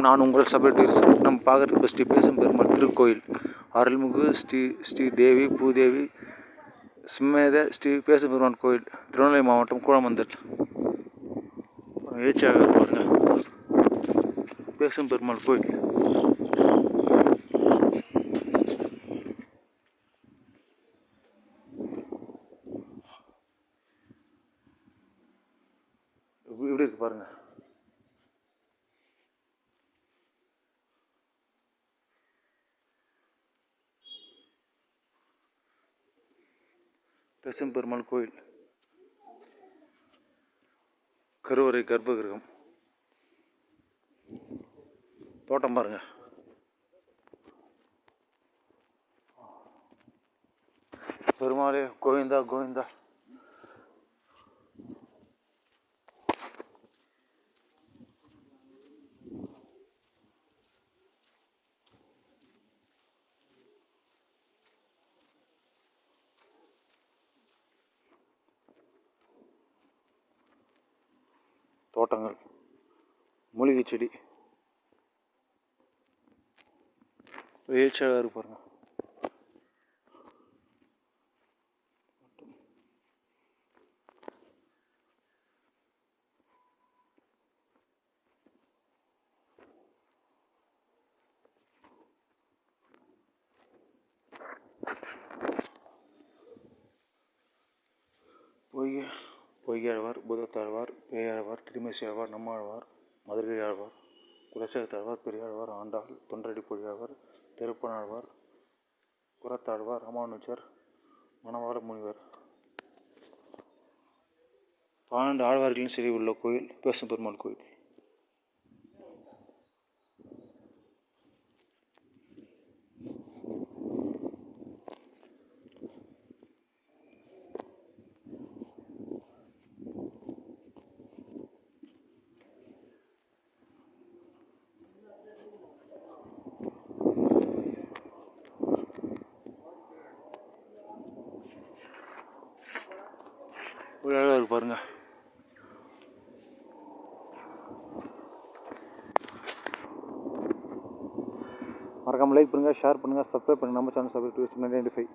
நான் உங்கள் சபை. நம் நம்ம பார்க்குறது ஸ்ரீ பேசும் பெருமாள் திருக்கோயில். அருள்மிகு ஸ்ரீ ஸ்ரீ தேவி பூதேவி சிம்மேத ஸ்ரீ பேசும் பெருமாள் கோயில் திருநெல்வேலி மாவட்டம் கூழமந்தல். எழுச்சியாக பாருங்க. பேசும் பெருமாள் கோயில். இப்படி இப்படி இருக்கு பாருங்கள் பெருமாள் கோயில். கருவறை கர்ப்பகிரகம். தோட்டம் பாருங்க. பெருமாளே கோவிந்தா கோவிந்தா. தோட்டங்கள் மூலிகை செடி. எழுச்சியாக இருப்பாருங்க பாருங்க. பொய்யாழ்வார் பூதத்தாழ்வார் பேயாழ்வார் திருமேசி ஆழ்வார் நம்மாழ்வார் மதுரை ஆழ்வார் குலசேகத்தாழ்வார் பெரியாழ்வார் ஆண்டாள் தொண்டரடி பொழியாழ்வார் திருப்பனாழ்வார் குரத்தாழ்வார் ராமானுஜர் மணவாள முனிவர். பன்னெண்டு ஆழ்வார்களின் சிறை உள்ள கோயில் பேசும் பெருமாள் கோயில். அழகாக இருக்கு பாருங்க. மறக்காம லைக் பண்ணுங்கள் ஷேர் பண்ணுங்கள் சப்ஸ்கிரைப் பண்ணுங்கள் நம்ம சேனல் சப்ஸ்கிரைப் நைன்டி ஃபைவ்